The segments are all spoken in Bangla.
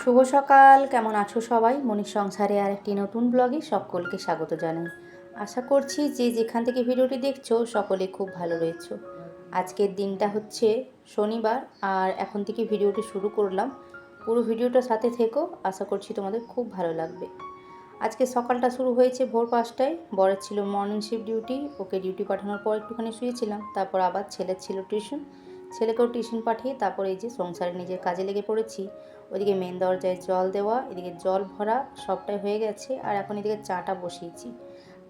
শুভ সকাল, কেমন আছো সবাই? মনির সংসারে আর একটি নতুন ব্লগে সকলকে স্বাগত জানাই। আশা করছি যে যেখান থেকে ভিডিওটি দেখছ সকলে খুব ভালো রয়েছো। আজকের দিনটা হচ্ছে শনিবার, আর এখন থেকে ভিডিওটি শুরু করলাম। পুরো ভিডিওটা সাথে থেকো, আশা করছি তোমাদের খুব ভালো লাগবে। আজকে সকালটা শুরু হয়েছে ভোর পাঁচটায়। বরের ছিল morning shift duty okay duty পাঠানোর পর একটুখানি শুয়েছিলাম, তারপর আবার ছেলের ছিল টিউশন ছেলেকেও টিউশন পাঠিয়ে তারপর এই যে সংসারে নিজের কাজে লেগে পড়েছি। ওইদিকে মেন দরজায় জল দেওয়া, এদিকে জল ভরা, সবটাই হয়ে গেছে আর এখন এদিকে চাটা বসিয়েছি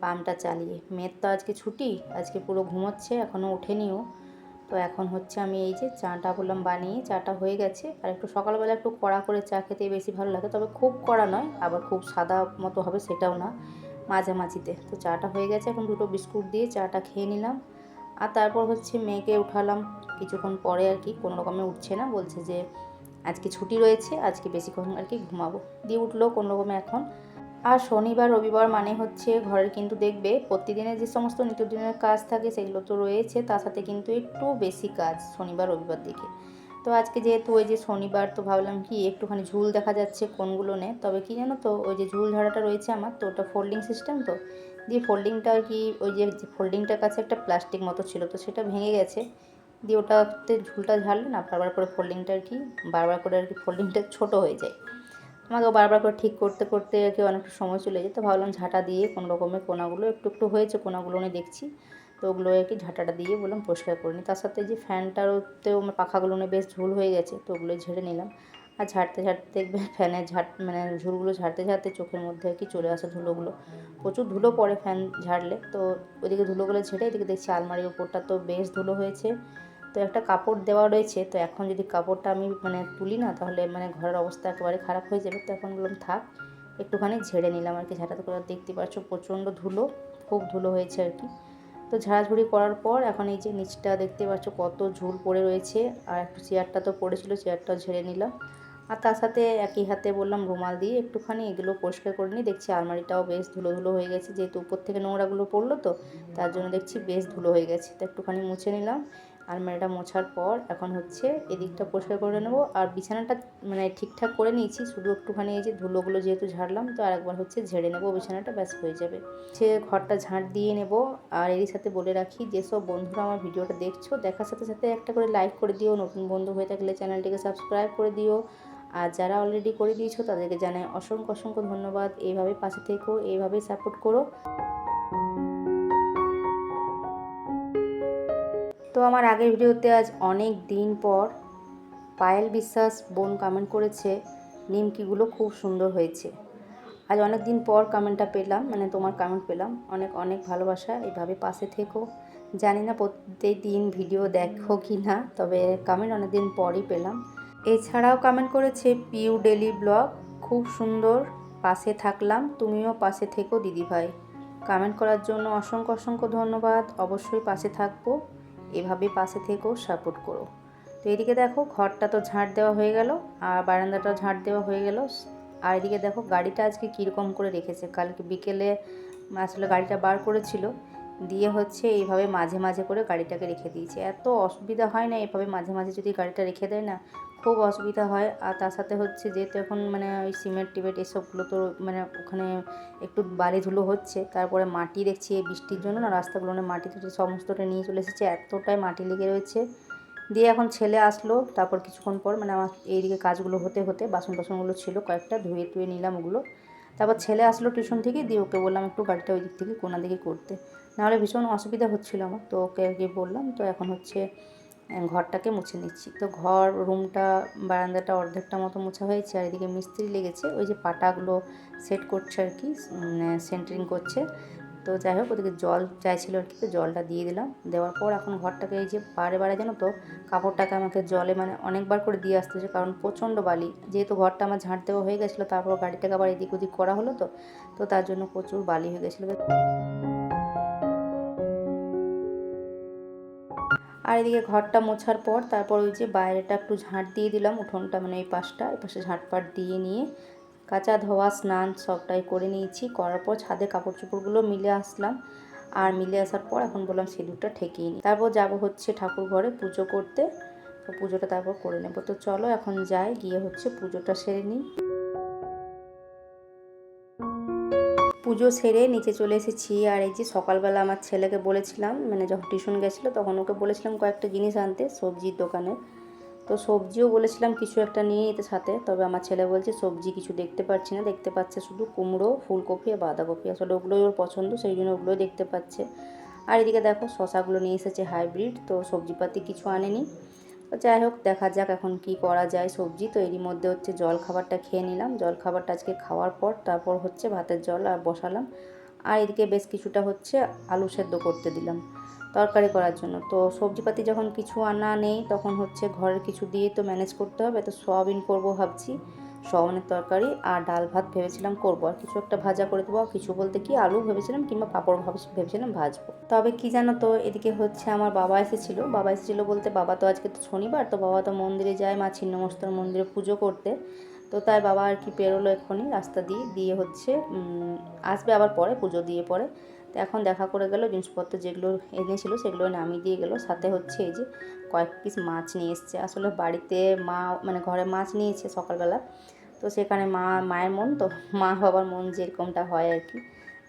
পাম্পটা চালিয়ে। মেয়ের তো আজকে ছুটি, আজকে পুরো ঘুমোচ্ছে এখনও ওঠেনিও। তো এখন হচ্ছে আমি এই যে চাটা বললাম বানিয়ে, চাটা হয়ে গেছে। আর একটু সকালবেলা একটু কড়া করে চা খেতে বেশি ভালো লাগে, তবে খুব কড়া নয়, আবার খুব সাদা মতো হবে সেটাও না, মাঝামাঝিতে। তো চাটা হয়ে গেছে, এখন দুটো বিস্কুট দিয়ে চাটা খেয়ে নিলাম। আর তারপর হচ্ছে মেয়েকে উঠালাম। কিছুক্ষণ পরে আর কি, কোনো রকমে উঠছে না, বলছে যে আজকে ছুটি রয়েছে, আজকে বেশিক্ষণ আর কি ঘুমাবো। দিয়ে উঠল কোনো রকমে এখন। আর শনিবার, রবিবার মানে হচ্ছে ঘরের কিন্তু দেখবে, প্রতিদিনের যে সমস্ত নিত্যদিনের কাজ থাকে সেগুলো তো রয়েছে, তার সাথে কিন্তু একটু বেশি কাজ শনিবার, রবিবার দিকে তো আজকে যেহেতু ওই যে শনিবার, তো ভাবলাম কি একটুখানি ঝুল দেখা যাচ্ছে কোনগুলো নে, তবে কি জানো তো, ওই যে ঝুল ঝাড়াটা রয়েছে আমার, তো ওটা ফোল্ডিং সিস্টেম তো দিয়ে ফোল্ডিংটা আর কি, ওই যে ফোল্ডিংটার কাছে একটা প্লাস্টিক মতো ছিল, তো সেটা ভেঙে গেছে। দিয়ে ওটাতে ঝুলটা ঝাড়লে না বারবার করে ফোল্ডিংটা আর কি, বারবার করে আর কি ফোল্ডিংটা ছোটো হয়ে যায়। আমাকে বারবার করে ঠিক করতে করতে আর কি অনেকটা সময় চলে যেত। ভাবলাম ঝাঁটা দিয়ে কোনো রকমের কোনাগুলো, একটু একটু হয়েছে কোনাগুলো নিয়ে দেখছি। তো ওগুলো আর কি ঝাঁটাটা দিয়ে বললাম পরিষ্কার করে নিই তার সাথে যে ফ্যানটারতেও আমার পাখাগুলো বেশ ঝুল হয়ে গেছে, তো ওগুলো ঝেড়ে নিলাম। আর ঝাড়তে ঝাড়তে দেখবে ফ্যানের ঝাড় মানে ঝুলগুলো ঝাড়তে ঝাড়তে চোখের মধ্যে আর কি চলে আসে ধুলোগুলো। প্রচুর ধুলো পড়ে ফ্যান ঝাড়লে। তো ওইদিকে ধুলোগুলো ঝেড়ে এদিকে দেখছি আলমারির ওপরটা তো বেশ ধুলো হয়েছে। তো একটা কাপড় দেওয়া রয়েছে। তো এখন যদি কাপড়টা আমি মানে তুলি না, তাহলে মানে ঘরের অবস্থা একেবারে খারাপ হয়ে যাবে। তো এখন বললাম, থাক, একটুখানি ঝেড়ে নিলাম আর কি। ঝাঁটাতে করে দেখতে পাচ্ছ, প্রচণ্ড ধুলো, খুব ধুলো হয়েছে আর কি। তো ঝাড়াঝুড়ি করার পর এখন এই যে নিচটা দেখতে পাচ্ছ, কত ঝুল পড়ে রয়েছে। আর একটু চেয়ারটা তো পড়েছিল, চেয়ারটাও ঝেড়ে নিলাম। আর তার সাথে একই হাতে বললাম, রুমাল দিয়ে একটুখানি এগুলো পরিষ্কার করে নিই। দেখছি আলমারিটাও বেশ ধুলো ধুলো হয়ে গেছে, যেহেতু উপর থেকে নোংরাগুলো পড়ল তো, তার জন্য দেখছি বেশ ধুলো হয়ে গেছে। তো একটুখানি মুছে নিলাম। আলমারিটা মোছার পর এখন হচ্ছে এদিকটা পরিষ্কার করে নেব। আর বিছানাটা মানে ঠিকঠাক করে নিয়েছি, শুধু একটুখানি এই যে ধুলোগুলো যেহেতু ঝাড়লাম, তো আরেকবার হচ্ছে ঝেড়ে নেব, বিছানাটা ব্যাস হয়ে যাবে। সে ঘরটা ঝাঁট দিয়ে নেব। আর এরই সাথে বলে রাখি যেসব বন্ধুরা আমার ভিডিওটা দেখছ, দেখার সাথে সাথে একটা করে লাইক করে দিও। নতুন বন্ধু হয়ে থাকলে চ্যানেলটিকে সাবস্ক্রাইব করে দিও। আর যারা অলরেডি করে দিয়েছ, তাদেরকে জানাই অসংখ্য অসংখ্য ধন্যবাদ। এইভাবে পাশে থেকো এইভাবেই সাপোর্ট করো। তো আমার আগের ভিডিওতে আজ অনেক দিন পর পায়েল বিশ্বাস বোন কমেন্ট করেছে, নিমকিগুলো খুব সুন্দর হয়েছে। আজ অনেক দিন পর কমেন্টটা পেলাম মানে তোমার কমেন্ট পেলাম। অনেক অনেক ভালোবাসা এভাবে পাশে থেকো। জানি না প্রত্যেক দিন ভিডিও দেখো কি না তবে কমেন্ট অনেক দিন পরই পেলাম। এছাড়াও কমেন্ট করেছে পিউ ডেলি ব্লগ খুব সুন্দর, পাশে থাকলাম, তুমিও পাশে থেকো দিদিভাই। কমেন্ট করার জন্য অসংখ্য অসংখ্য ধন্যবাদ, অবশ্যই পাশে থাকব, এভাবে পাশে থেকেও সাপোর্ট করো। তো এদিকে দেখো, ঘরটা তো ঝাঁট দেওয়া হয়ে গেল, আর বারান্দাটাও ঝাঁট দেওয়া হয়ে গেল। আর এদিকে দেখো, গাড়িটা আজকে কীরকম করে রেখেছে, কালকে বিকেলে আসলে গাড়িটা বার করেছিল, দিয়ে হচ্ছে এইভাবে মাঝে মাঝে করে গাড়িটাকে রেখে দিয়েছে। এত অসুবিধা হয় না, এভাবে মাঝে মাঝে যদি গাড়িটা রেখে দেয় না খুব অসুবিধা হয়। আর তার সাথে হচ্ছে যেহেতু এখন মানে ওই সিমেন্ট, টিমেন্ট এসবগুলো তো মানে ওখানে একটু বালি ধুলো হচ্ছে, তারপরে মাটি দেখছি এই বৃষ্টির জন্য না রাস্তাগুলো মাটি টুটি সমস্তটা নিয়ে চলে এসেছে। এতটাই মাটি লেগে রয়েছে। দিয়ে এখন ছেলে আসলো, তারপর কিছুক্ষণ পর মানে আমার এইদিকে কাজগুলো হতে হতে বাসন টাসনগুলো ছিল কয়েকটা, ধুয়ে টুয়ে নিলাম ওগুলো। তারপর ছেলে আসলো টিউশন থেকে, দিয়ে ওকে বললাম একটু গাড়িটা ওই দিক থেকে কোনা দিকে করতে। নাহলে ভীষণ অসুবিধা হচ্ছিল আমার, তো ওকে গিয়ে বললাম, তো এখন হচ্ছে ঘরটাকে মুছে নিচ্ছি। তো ঘর, রুমটা, বারান্দাটা অর্ধেকটা মতো মোছা হয়েছে আর এদিকে মিস্ত্রি লেগেছে। ওই যে পাটাগুলো সেট করছে আর কি সেন্টারিং করছে। তো যাই হোক, ওদিকে জল চাইছিল আর কি, তো জলটা দিয়ে দিলাম। দেওয়ার পর এখন ঘরটাকে এই যে বারে বারে যেন তো, কাপড়টাকে আমাকে জলে মানে অনেকবার করে দিয়ে আসতে হচ্ছে কারণ প্রচণ্ড বালি। যেহেতু ঘরটা আমার ঝাঁট দেওয়া হয়ে গেছিল, তারপর গাড়িটাকে আবার এদিক ওদিক করা হলো তো তো তার জন্য প্রচুর বালি হয়ে গেছিল। আর এদিকে ঘরটা মোছার পর তারপর ওই যে বাইরেটা একটু ঝাঁট দিয়ে দিলাম, উঠোনটা মানে এই পাশটা, এই পাশে ঝাঁটপাট দিয়ে নিয়ে কাঁচা ধোয়া, স্নান সবটাই করে নিয়েছি। করার পর ছাদে কাপড় চোপড়গুলো মিলে আসলাম। আর মিলে আসার পর এখন বললাম সিঁদুরটা ঠেকিয়ে নিই তারপর যাব হচ্ছে ঠাকুর ঘরে পুজো করতে। তো পুজোটা তারপর করে নেব। তো চলো এখন যাই, গিয়ে হচ্ছে পুজোটা সেরে নিই। পুজো সেরে নিচে চলে এসেছি। আর এই যে সকালবেলা আমার ছেলেকে বলেছিলাম মানে যখন টিউশন গেছিল তখন ওকে বলেছিলাম কয়েকটা জিনিস আনতে সবজির দোকানে। তো সবজিও বলেছিলাম কিছু একটা নিয়ে নিতে সাথে, তবে আমার ছেলে বলছে সবজি কিছু দেখতে পাচ্ছি না, দেখতে পাচ্ছে শুধু কুমড়ো, ফুলকপি আর বাঁধাকপি। আসলে ওগুলোই ওর পছন্দ, সেই জন্য ওগুলোই দেখতে পাচ্ছে। আর এদিকে দেখো শশাগুলো নিয়ে এসেছে হাইব্রিড, তো সবজিপাতি কিছু আনেনি। যাই হোক, দেখা যাক এখন কি করা যায়। সবজি তো এরই মধ্যে হচ্ছে জল খাবারটা খেয়ে নিলাম। জল খাবারটা আজকে খাওয়ার পর তারপর হচ্ছে ভাতের জল আর বসালাম। আর এদিকে বেশ কিছুটা হচ্ছে আলু সেদ্ধ করতে দিলাম তরকারি করার জন্য। তো সবজিপাতি যখন কিছু আনা নেই, তখন হচ্ছে ঘরের কিছু দিয়ে তো ম্যানেজ করতে হবে। তো সোয়াবিন করব ভাবছি। সয়াবিনের তরকারি আর ডাল ভাত ভেবেছিলাম করব। আর কিছু একটা ভাজা করে দেবো কিছু বলতে কি আলু ভেবেছিলাম কিংবা পাঁপড় ভাব- ভেবেছিলাম ভাজবো। তবে কি জানো তো, এদিকে হচ্ছে আমার বাবা এসেছিল। বাবা এসেছিল বলতে, বাবা তো আজকে তো শনিবার, তো বাবা তো মন্দিরে যায় মা ছিন্নমস্তর মন্দিরে পুজো করতে। তো তাই বাবা আর কি পেরোলো এক্ষুনি রাস্তা দিয়ে দিয়ে হচ্ছে আসবে আবার পরে, পুজো দিয়ে পরে। তো এখন দেখা করে গেল জিনিসপত্র যেগুলো এনেছিল সেগুলো নামিয়ে দিয়ে গেলো। সাথে হচ্ছে এই যে কয়েক পিস মাছ নিয়ে এসছে। আসলে বাড়িতে মা মানে ঘরে মাছ নিয়েছে সকালবেলা। তো সেখানে মা, মায়ের মন, তো মা বাবার মন যেরকমটা হয় আর কি।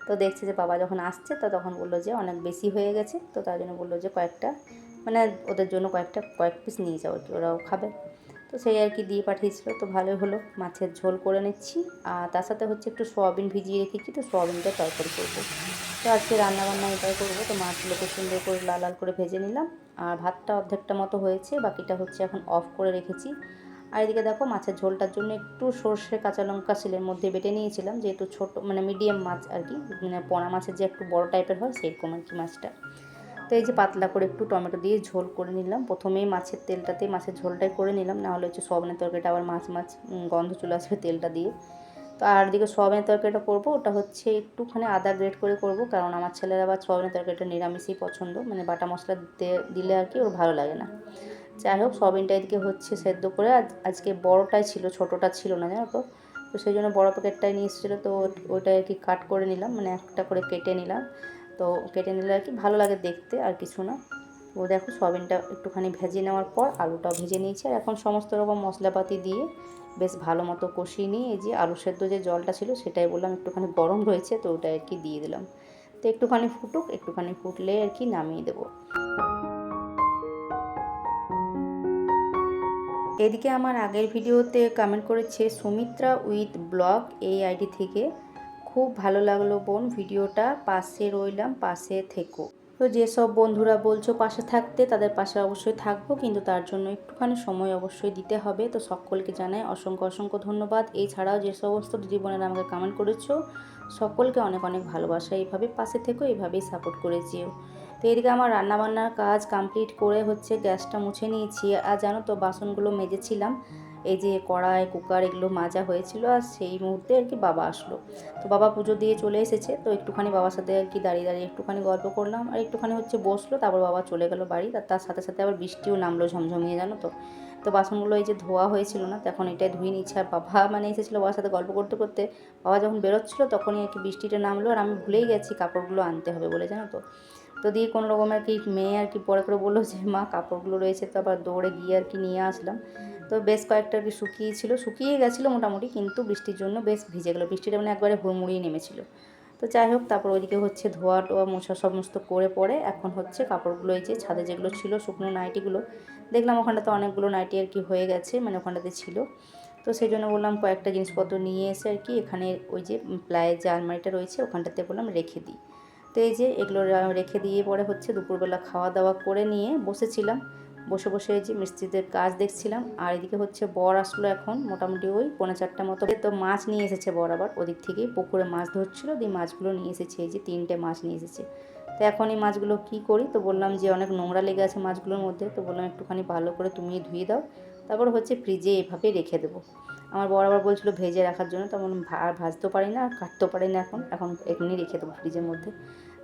তো দেখছে যে বাবা যখন আসছে, তো তখন বলল যে অনেক বেশি হয়ে গেছে। তো তার জন্য বলল যে কয়েকটা মানে ওদের জন্য কয়েকটা, কয়েক পিস নিয়ে যাও আর কি, ওরাও খাবে। তো সেই আর কি দিয়ে পাঠিয়েছিল। তো ভালোই হলো, মাছের ঝোল করে নিচ্ছি। আর তার সাথে হচ্ছে একটু সোয়াবিন ভিজিয়ে রেখেছি। তো সোয়াবিনটা তরকারি করব। তো আজকে রান্নাবান্না এটাই করব। তো মাছগুলোকে সুন্দর করে লাল লাল করে ভেজে নিলাম। আর ভাতটা অর্ধেকটা মতো হয়েছে, বাকিটা হচ্ছে এখন অফ করে রেখেছি। আর এদিকে দেখো মাছের ঝোলটার জন্য একটু সর্ষে কাঁচা লঙ্কা শিলের মধ্যে বেটে নিয়েছিলাম, যেহেতু ছোট মানে মিডিয়াম মাছ আর কি মানে পোনা মাছের যে একটু বড় টাইপের হয় সেরকম আর কি মাছটা। তো এই যে পাতলা করে একটু টমেটো দিয়ে ঝোল করে নিলাম। প্রথমেই মাছের তেলটাতে মাছের ঝোলটাই করে নিলাম, নাহলে হচ্ছে সয়াবিনের তরকারিটা আবার মাছ মাছ গন্ধ চলে আসবে তেলটা দিয়ে। তো আর দিকে সয়াবিনের তরকারিটা করব, ওটা হচ্ছে একটুখানি আদা গ্রেট করে করব, কারণ আমার ছেলের আবার সয়াবিনের তরকারিটা নিরামিষই পছন্দ মানে বাটা মশলা দিলে আর কি ওর ভালো লাগে না। যাই হোক, সয়াবিনটা এদিকে হচ্ছে সেদ্ধ করে, আজ, আজকে বড়টাই ছিল, ছোটোটা ছিল না, জানো তো? তো সেই জন্য বড়ো প্যাকেটটাই নিয়ে এসেছিল তো ওইটা আর কি কাট করে নিলাম মানে একটা করে কেটে নিলাম। তো কেটে নিলে আর কি ভালো লাগে দেখতে, আর কিছু না। ও দেখো সয়াবিনটা একটুখানি ভেজে নেওয়ার পর আলুটাও ভেজে নিয়েছি। আর এখন সমস্ত রকম মশলাপাতি দিয়ে বেশ ভালো মতো কষিয়ে নিয়ে এই যে আলু সেদ্ধ যে জলটা ছিল সেটাই বললাম, একটুখানি গরম রয়েছে তো ওটা আর কি দিয়ে দিলাম। তো একটুখানি ফুটুক, একটুখানি ফুটলে আর কি নামিয়ে দেবো। এদিকে আমার আগের ভিডিওতে কমেন্ট করেছে সুমিত্রা উইথ ব্লগ এই আইডি থেকে। খুব ভালো লাগল বোন, ভিডিওটা পাশে রইলাম, পাশে থেকো। তো যেসব বন্ধুরা বলছো পাশে থাকতে, তাদের পাশে অবশ্যই থাকব, কিন্তু তার জন্য একটুখানি সময় অবশ্যই দিতে হবে। তো সকলকে জানাই অসংখ্য অসংখ্য ধন্যবাদ। এছাড়াও যে সমস্ত দিদি বোনেরা আমাকে কমেন্ট করেছ, সকলকে অনেক অনেক ভালোবাসা। এইভাবে পাশে থেকো, এইভাবেই সাপোর্ট করে যেও। তো এদিকে আমার রান্নাবান্নার কাজ কমপ্লিট করে হচ্ছে গ্যাসটা মুছে নিয়েছি। আর জানো তো বাসনগুলো মেজেছিলাম। এই যে কড়াই কুকার এগুলো মাজা হয়েছিল আর সেই মুহূর্তে আর কি বাবা আসলো। তো বাবা পুজো দিয়ে চলে এসেছে, তো একটুখানি বাবার সাথে আর কি দাঁড়িয়ে দাঁড়িয়ে একটুখানি গল্প করলাম আর একটুখানি হচ্ছে বসল, তারপর বাবা চলে গেল বাড়ি। আর তার সাথে সাথে আবার বৃষ্টিও নামলো ঝমঝমিয়ে, জানো তো। তো বাসনগুলো এই যে ধোয়া হয়েছিল না তখন এটাই ধুয়ে নিচ্ছে। আর বাবা মানে এসেছিল বাবার সাথে গল্প করতে করতে, বাবা যখন বেরোচ্ছিলো তখনই আর কি বৃষ্টিটা নামলো। আর আমি ভুলেই গেছি কাপড়গুলো আনতে হবে বলে, জানো তো। তো দিয়ে কোনো রকম আর কি মেয়ে আর কি পরে করে বলল যে, মা, কাপড়গুলো রয়েছে তো আবার দৌড়ে গিয়ে আর কি নিয়ে আসলাম। তো বেশ কয়েকটা আর কি শুকিয়েছিল শুকিয়ে গেছিল মোটামুটি, কিন্তু বৃষ্টির জন্য বেশ ভিজে গেলো। বৃষ্টিটা মানে একবারে হুড়মুড়িয়ে নেমেছিল। তো যাই হোক, তারপর ওইদিকে হচ্ছে ধোয়া টোয়া মোছা সমস্ত করে পরে এখন হচ্ছে কাপড়গুলো এই যে ছাদে যেগুলো ছিল, শুকনো নাইটিগুলো, দেখলাম ওখানটাতে অনেকগুলো নাইটি আর কি হয়ে গেছে মানে ওখানটাতে ছিল। তো সেই জন্য বললাম কয়েকটা জিনিসপত্র নিয়ে এসে আর কি এখানে ওই যে প্লায়ের যে আলমারিটা রয়েছে ওখানটাতে বললাম রেখে দিই। তো এই যে এগুলো রেখে দিয়ে পরে হচ্ছে দুপুরবেলা খাওয়া দাওয়া করে নিয়ে বসেছিলাম। বসে বসে এই যে মিস্ত্রিদের কাজ দেখছিলাম। আর এদিকে হচ্ছে বর আসলো এখন মোটামুটি ওই পৌনে চারটা মতো। তো মাছ নিয়ে এসেছে বর আবার। ওদিক থেকেই পুকুরে মাছ ধরছিল। দিয়ে মাছগুলো নিয়ে এসেছে। এই যে তিনটে মাছ নিয়ে এসেছে। তো এখন এই মাছগুলো কী করি? তো বললাম যে অনেক নোংরা লেগে আছে মাছগুলোর মধ্যে। তো বললাম একটুখানি ভালো করে তুমি ধুয়ে দাও। তারপর হচ্ছে ফ্রিজে এভাবে রেখে দেবো। আমার বড় আবার বলছিল ভেজে রাখার জন্য তেমন আর ভাজতেও পারি না, আর কাটতেও পারি না এখন এখন এমনি রেখে দেবো ফ্রিজের মধ্যে।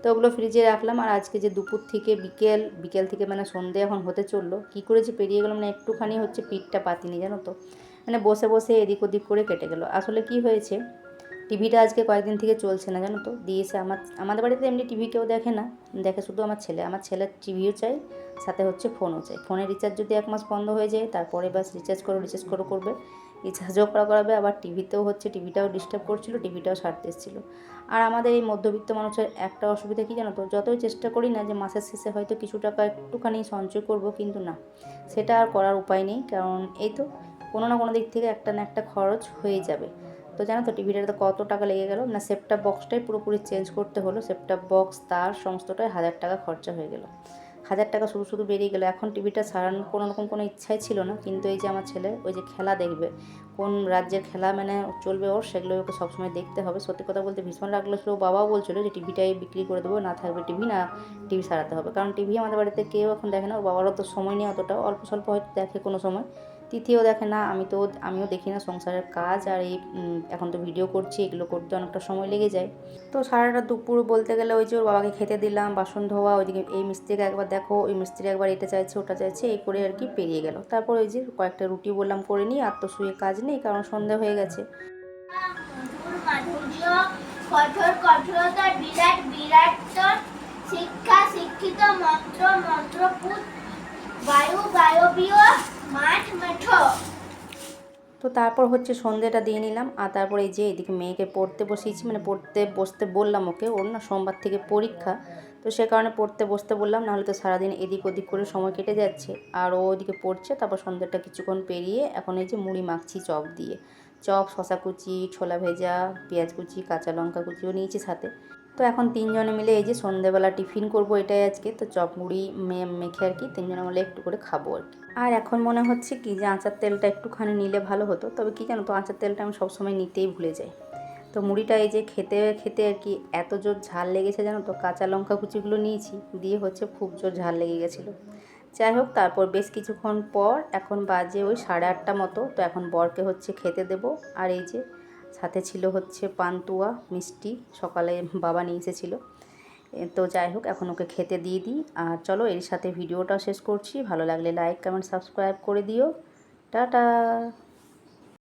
তো ওগুলো ফ্রিজে রাখলাম, আর আজকে যে দুপুর থেকে বিকেল বিকেল থেকে মানে সন্ধে এখন হতে চলল, কী করে যে পেরিয়ে গেলো মানে একটুখানি হচ্ছে পিঠটা পাতিনি, জানো তো? মানে বসে বসে এদিক ওদিক করে কেটে গেলো। আসলে কি হয়েছে টিভিটা আজকে কয়েকদিন থেকে চলছে না, জানো তো? দিয়েছে আমার, আমাদের বাড়িতে এমনি টিভি কেউ দেখে না, দেখে শুধু আমার ছেলে। আমার ছেলের টিভিও চাই, সাথে হচ্ছে ফোনও চাই। ফোনের রিচার্জ যদি এক মাস বন্ধ হয়ে যায়, তারপরে বাস রিচার্জ করো রিচার্জ করো, করবে। রিচার্জও করা করাবে, আবার টিভিতেও হচ্ছে, টিভিটাও ডিস্টার্ব করছিল, টিভিটাও সারতে এসেছিল। আর আমাদের এই মধ্যবিত্ত মানুষের একটা অসুবিধা কী জানো তো? যতই চেষ্টা করি না যে মাসের শেষে হয়তো কিছু টাকা একটুখানি সঞ্চয় করব, কিন্তু না। সেটা আর করার উপায় নেই, কারণ এই তো কোনো না কোনো দিক থেকে একটা না একটা খরচ হয়ে যাবে। তো জানো তো টিভিটাতে কত টাকা লেগে গেল? না সেপটা বক্সটাই পুরোপুরি চেঞ্জ করতে হলো। সেপটা বক্স তার সমস্তটাই হাজার টাকা খরচা হয়ে গেল। হাজার টাকা শুধু শুধু বেরিয়ে গেলো। এখন টিভিটা সারানোর কোনো রকম কোনো ইচ্ছাই ছিল না। কিন্তু এই যে আমার ছেলে, ওই যে খেলা দেখবে, কোন রাজ্যের খেলা মানে চলবে ওর সেগুলো ওকে সবসময় দেখতে হবে। সত্যি কথা বলতে ভীষণ লাগল ছিল বাবাও বলছিল যে, টিভিটাই বিক্রি করে দেবো, না থাকবে টিভি, না টিভি সারাতে হবে। কারণ টিভি আমাদের বাড়িতে কেউ এখন দেখে না। ওর বাবারও তো সময় নেই অতটা। অল্প স্বল্প হয়তো দেখে কোনো সময়। তিথিও দেখে না, আমি তো, আমিও দেখি না সংসারের কাজ আর এই এখন তো ভিডিও করছি, এগুলো করতে অনেকটা সময় লেগে যায়। তো সারাটা দুপুর বলতে গেলে ওই যে ওর বাবাকে খেতে দিলাম, বাসন ধোয়া, ওইদিকে এই মিস্ত্রিকে একবার দেখো, ওই মিস্ত্রি একবার এটা চাইছে, ওটা চাইছে, এই করে আর কি পেরিয়ে গেল। তারপর ওই যে কয়েকটা রুটি বললাম করে নিই আর তো শুয়ে কাজ নেই, কারণ সন্ধে হয়ে গেছে। শিক্ষা, শিক্ষিত, মন্ত্র, মন্ত্রপুত, বায়ু, বায়বীয় তো তারপর হচ্ছে সন্ধেটা দিয়ে নিলাম, আর তারপর এই যে এদিকে মেয়েকে পড়তে বসিয়েছি মানে পড়তে বসতে বললাম ওকে, ওর না সোমবার থেকে পরীক্ষা, তো সে কারণে পড়তে বসতে বললাম, নাহলে তো সারাদিন এদিক ওদিক করে সময় কেটে যাচ্ছে। আর ও ওদিকে পড়ছে, তারপর সন্ধ্যেটা কিছুক্ষণ পেরিয়ে এখন এই যে মুড়ি মাখছি চপ দিয়ে। চপ, শশা কুচি, ছোলা ভেজা, পেঁয়াজ কুচি, কাঁচা লঙ্কা কুচিও নিয়েছি সাথে। তো এখন তিনজনে মিলে এই যে সন্ধেবেলা টিফিন করব এটাই আজকে। তো চপ, মুড়ি মেখে আর কি তিনজনে মিলে একটু করে খাব আর কি। আর এখন মনে হচ্ছে কি যে আচার তেলটা একটুখানি নিলে ভালো হতো। তবে কি জানো তো, আচার তেলটা আমি সবসময় নিতেই ভুলে যাই। তো মুড়িটা এই যে খেতে খেতে আর কি এত জোর ঝাল লেগেছে জানো তো, কাঁচা লঙ্কা কুচিগুলো নিয়েছি, দিয়ে হচ্ছে খুব জোর ঝাল লেগে গেছিল। যাই হোক, তারপর বেশ কিছুক্ষণ পর এখন বাজে ওই সাড়ে আটটা মতো। তো এখন বরকে হচ্ছে খেতে দেব। আর এই যে সাথে ছিল হচ্ছে পান্তুয়া, মিষ্টি, সকালে বাবা নিয়ে এসেছিল। তো যাই হোক, এখন ওকে খেতে দিয়ে দিই। আর চলো, এর সাথে ভিডিওটা শেষ করছি। ভালো লাগলে লাইক কমেন্ট সাবস্ক্রাইব করে দিও। টাটা!